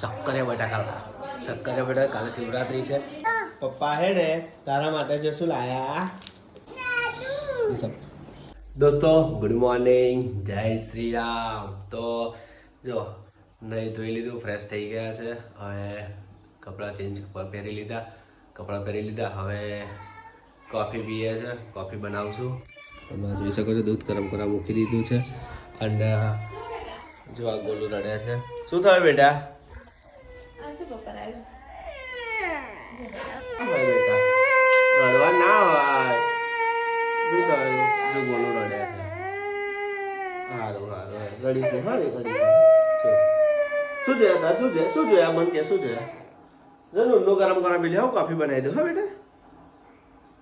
શક્કરિયા બટાકા લા શક્કરિયા બટાકા કાલે શિવરાત્રી છે. પપ્પા હે ને તારા માટે જો શું લાયા? દોસ્તો ગુડ મોર્નિંગ જય શ્રી રામ. તો જો નહીં ધોઈ લીધું ફ્રેશ થઈ ગયા છે. હવે કપડાં ચેન્જ પહેરી લીધા. કપડાં પહેરી લીધા. હવે કોફી પીએ છે. કોફી બનાવું છું તમે જોઈ શકો છો દૂધ ગરમ કરવા મૂકી દીધું છે. અને જો આ ગોલું રડે છે. શું થયું બેટા? શું થયું બેટા રડવા ના હોય શું થયું જો ગોલું રડે છે હારું હારું રડીશું હા ને રડીશું શું જોયા તા શું જોયા શું જોયા મન કે શું જોયા જો નું ગરમ કરવા બી હો કોફી બનાવી દો હા બેટા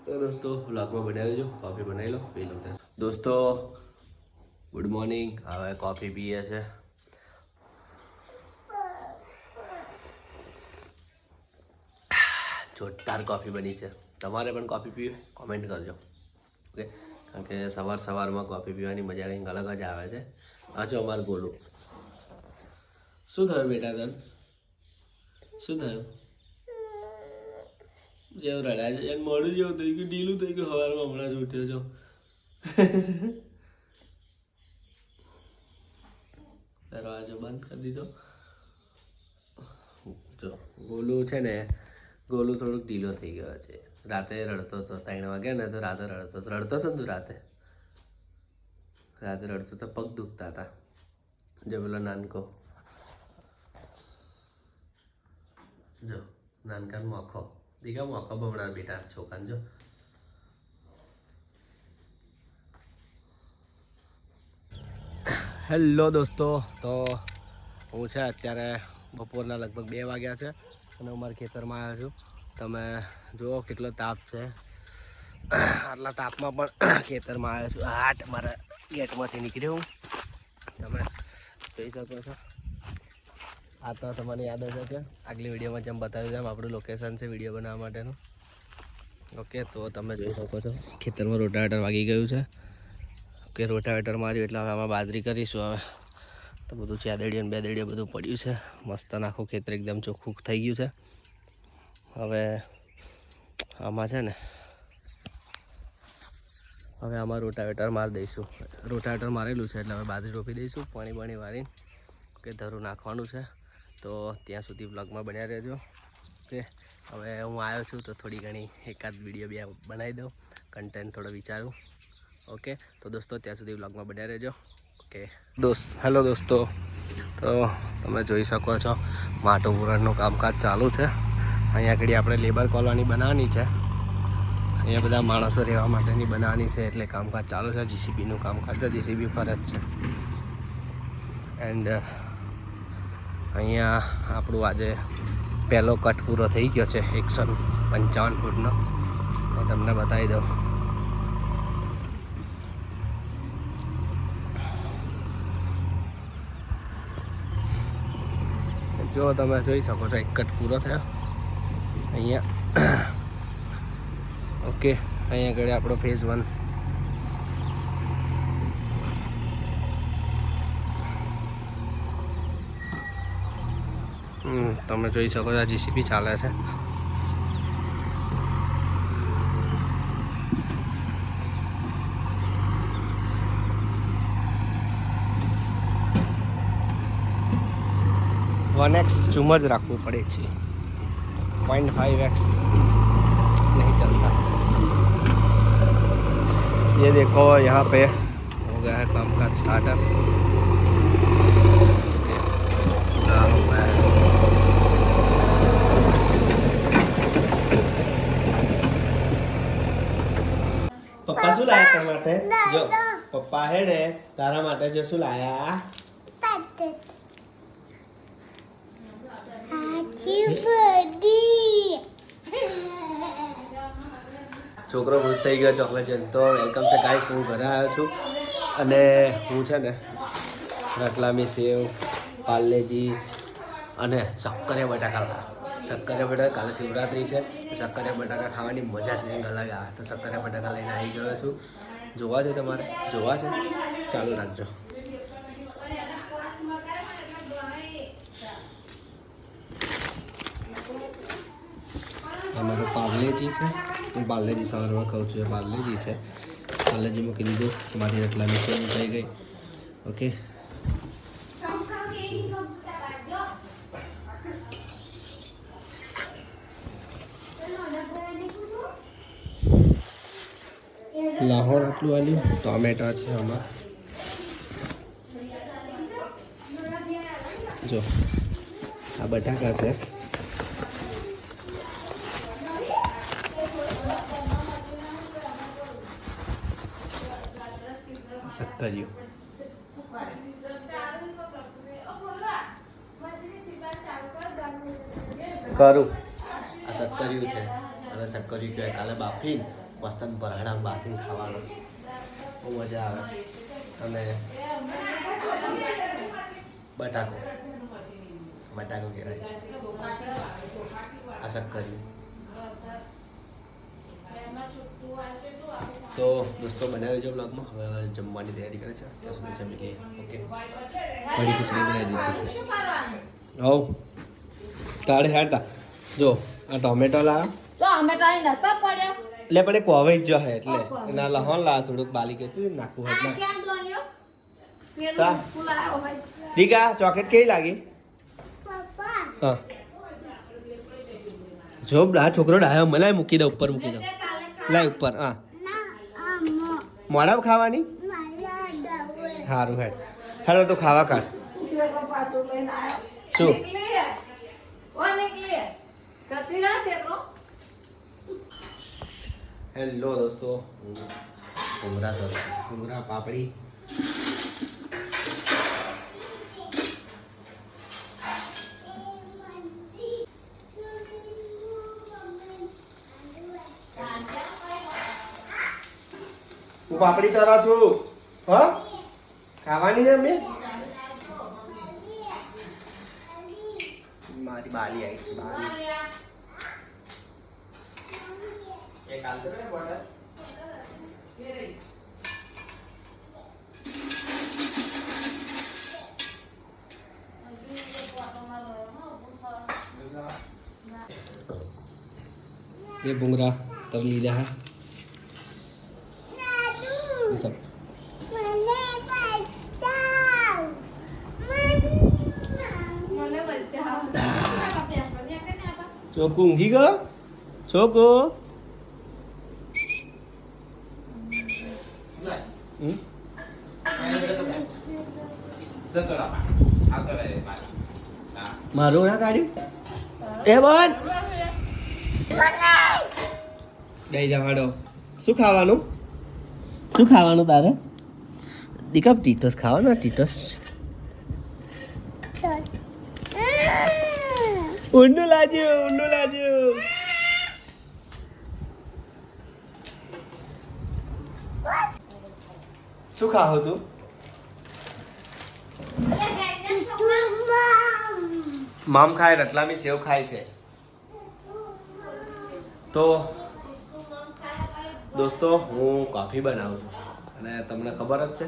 તો દોસ્તો વ્લોગમાં બનાવી લેજો કોફી બનાવી લો પી લો દોસ્તો ગુડ મોર્નિંગ હવે કોફી પીએ છે જોરદાર કોફી બની છે. તમારે પણ કોફી પીવી કોમેન્ટ કરજો. ઓકે કારણ કે સવાર સવારમાં કોફી પીવાની મજા કંઈક અલગ જ આવે છે. આ જો અમારું ગોલું શું થયું બેટા તન? શું થયું? જેવું રડાય છે. એને મોડું જેવું થઈ ગયું ઢીલું થઈ ગયું સવારમાં હમણાં જ ઉઠ્યો છો. દરવાજો બંધ કરી દીધો. જો ગોલું છે ને ગોલું થોડુંક ઢીલો થઈ ગયો છે. રાતે રડતો હતો ત્રણ વાગ્યા ને તો રાતે રડતો હતો રડતો હતો ને તું રાતે? રાતે રડતો તો પગ દુખતા હતા. જો પેલો નાનકો. જો નાનકાન મોખો. દીકા મોખો બમણા બેટા છોકરાને, જો. હેલો દોસ્તો, તો હું છે અત્યારે બપોરના લગભગ બે વાગ્યા છે. અને હું મારા ખેતરમાં આવ્યો છું. તમે જુઓ કેટલો તાપ છે. આટલા તાપમાં પણ ખેતરમાં આવ્યો છું. હાટ મારા ગેટમાંથી નીકળ્યો હું. તમે જોઈ શકો છો. આ તો તમને યાદ હશે કે આગલી વિડીયોમાં જેમ બતાવ્યું તેમ આપણું લોકેશન છે વીડિયો બનાવવા માટેનું. ઓકે, તો તમે જોઈ શકો છો. ખેતરમાં રોટાવેટર વાગી ગયું છે. ઓકે રોટાવેટર માર્યું એટલે હવે આમાં બાજરી કરીશું હવે. તો બધું ચાદડીયું બે દડીયું બધું પડ્યું છે. મસ્ત આખું ખેતર એકદમ ચોખ્ખું થઈ ગયું છે. હવે આમાં છે ને, હવે આમાં રોટાવેટર મારી દઈશું. રોટાવેટર મારેલું છે એટલે હવે બાજરી રોપી દઈશું, પાણી પાણી વાળીને કે ધરું નાખવાનું છે. તો ત્યાં સુધી બ્લોગમાં બન્યા રહેજો. ઓકે, હવે હું આવ્યો છું તો થોડી ઘણી એકાદ વીડિયો બે બનાવી દઉં કન્ટેન્ટ થોડો વિચારું. ઓકે, તો દોસ્તો, ત્યાં સુધી બ્લોગમાં બન્યા રહેજો. ઓકે દોસ્ત, હેલો દોસ્તો. તો તમે જોઈ શકો છો માટો પુરાણનું કામકાજ ચાલુ છે. અહીંયા આગળ આપણે લેબર કોલોની બનાવવાની છે. અહીંયા બધા માણસો રહેવા માટેની બનાવવાની છે, એટલે કામકાજ ચાલુ છે. જીસીબીનું કામકાજ તો જીસીબી ફરજ છે. એન્ડ અહીંયા આપણું આજે પહેલો કટ પૂરો થઈ ગયો છે, એકસો પંચાવન ફૂટનો. તમને બતાવી દઉં. જો તમે જોઈ શકો છો, એક કટ પૂરો થયો. અહીંયા ઓકે, અહીંયા આગળ આપણો ફેઝ વન તમે જોઈ શકો છો, આ જીસીબી ચાલે છે. वन एक्स चुम જ રાખવું પડે છે पॉइंट फाइव एक्स नहीं चलता ये देखो यहाँ पे हो गया है काम का स्टार्टअप हाँ, हो गया है। પપ્પા શું લાયા તારા માટે જો પપ્પા હે ને તારા માટે જો શું લાયા છોકરો ખુશ થઈ ગયો, ચોકલેટ છે તો વેલકમ છે ગાઈસ, હું ઘરે આવ્યો છું. અને હું છે ને રતલામી સેવ પાર્લેજી અને શક્કરે બટાકા શક્કરે બટાકા કાલે શિવરાત્રી છે, તો શક્કરિયા બટાકા ખાવાની મજા છે અલગ. આવે તો શક્કરે બટાકા લઈને આવી ગયો છું. જોવા છે તમારે? જોવા છે? ચાલુ રાખજો. પાર્લેજી છે. હું પાર્લેજી સવારમાં ખાઉં છું પાર્લેજી છે. પાર્લેજી મૂકી દીધું. મારી રટલા મિશ્રણ થઈ ગઈ. ઓકે. લાહોર આટલું વાલ્યું ટોમેટા છે આમાં. જો. આ બટાકા છે. શક્કરિયું કરું. આ શક્કરિયું છે. અને શક્કરિયું કહેવાય. કાલે બાફીને મસ્ત પરાણા બાફીને ખાવાનું. બહુ મજા આવે. અને બટાકો. બટાકો કહેવાય. આ શક્કરિયું તો દોસ્તો બનાવી લેજો બ્લોગમાં હવે જમવાની તૈયારી કરે છે. ત્યાં સુધી જમી લઈએ. ઓકે કઢી ખીચડી બનાવી દીધી છે હવ. તાળે હેડતા. જો આ ટોમેટો લા. તો અમે નતો પડ્યો. એટલે પણ એક કોવાઈ જ હે એટલે એના લહણ લા થોડુંક બાલી કેતી નાખવું હોય. દીકા ચોકેટ કેવી લાગી? હા. જો આ છોકરો ડાયો મને મૂકી દે ઉપર મૂકી દે. લાય ઉપર, હા. મોડા ખાવાની? સારું હેડ. હેડો તો ખાવા કાઢ. શું? હેલો દોસ્તો. ભૂંગરા સર પાપડી. પાપડી તરા છું હ ખાવાની છે મેં મારી બાલી આવી છે બાલી એક આલતો ને બોર્ડર ये बुंगरा तर लीधा है ચોકુ ઊંઘી ગયો છોકો મારું ના કાઢ્યું એ બોલ દઈ જવાડો શું ખાવાનું? શું ખાવાનું તારે? દીકપ ટીટસ ખાવાના ટીટોસ. ઊંડું લાજ્યું ઊંડું લાજ્યું શું ખાવ તું? મામ ખાય, રતલામી સેવ ખાય છે. તો, દોસ્તો, હું કોફી બનાવું છું. અને તમને ખબર જ છે,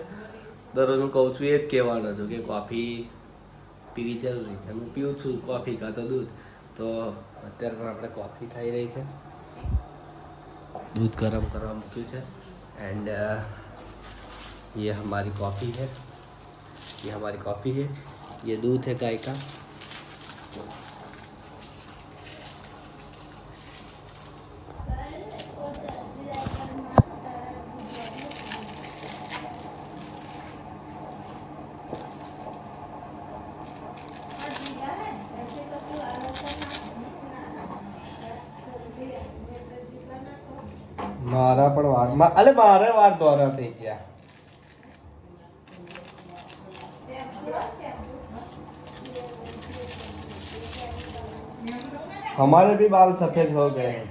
દરરોજ હું કહું છું એ જ કહેવાનો છું કે કોફી પીવી જરૂરી છે હું પીવું છું કોફી કાં તો દૂધ તો અત્યારે પણ આપણે કોફી થઈ રહી છે दूध गरम કરવા મૂક્યું છે एंड ये हमारी कॉफ़ी है ये हमारी कॉफ़ी है ये दूध है गाय का મારા પણ વાર મા- અલે મારે વાર દોરા થઈ ગયા हमारे भी बाल सफेद हो गए हैं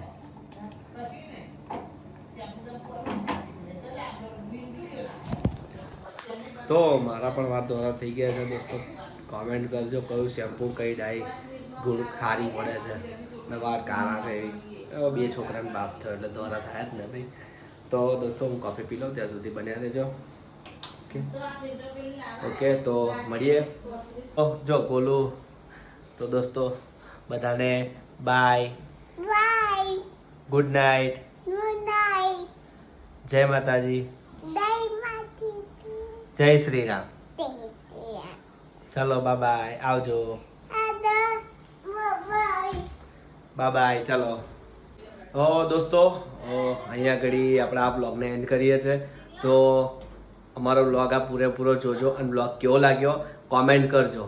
તો મારા પણ વાર દોરા થઈ ગયા છે દોસ્તો કોમેન્ટ કરજો કયું શેમ્પુ કઈ ડાઈ ગુણ ખારી પડે છે ને વાર કાળા છે બે છોકરાને બાપ થયો એટલે દોરા થાય જ ને ભાઈ. તો દોસ્તો હું કોફી પી લઉં ત્યાં સુધી બન્યા રહેજો. ઓકે ઓકે તો મળીએ. જો બોલું. તો દોસ્તો બધાને બાય ગુડ નાઇટ જય માતાજી. જય શ્રી રામ. ચલો બાય બાય આવજો. બાય બાય ચાલો. ઓ, દોસ્તો અહીંયા ઘડી આપણે આ બ્લોગને એન્ડ કરીએ છીએ તો અમારો બ્લોગ આ પૂરેપૂરો જોજો અને બ્લોગ કેવો લાગ્યો કોમેન્ટ કરજો.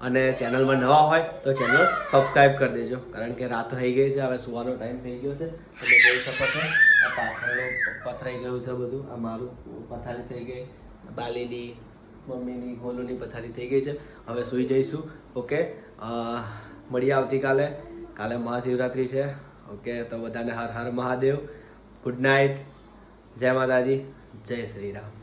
અને ચેનલમાં નવા હોય તો ચેનલ સબસ્ક્રાઈબ કરી દેજો. કારણ કે રાત થઈ ગઈ છે, હવે સુવાનો ટાઈમ થઈ ગયો છે. તમે જોઈ શકો છો, આ પાથરનું પથરાઈ ગયું છે બધું. આ મારું પથારી થઈ ગઈ. બાલીની, મમ્મીની, ગોલુની પથારી થઈ ગઈ છે. હવે સૂઈ જઈશું ઓકે મળીએ આવતીકાલે. કાલે મહાશિવરાત્રિ છે. ઓકે, તો બધાને હર હર મહાદેવ. ગુડ નાઇટ જય માતાજી. જય શ્રી રામ.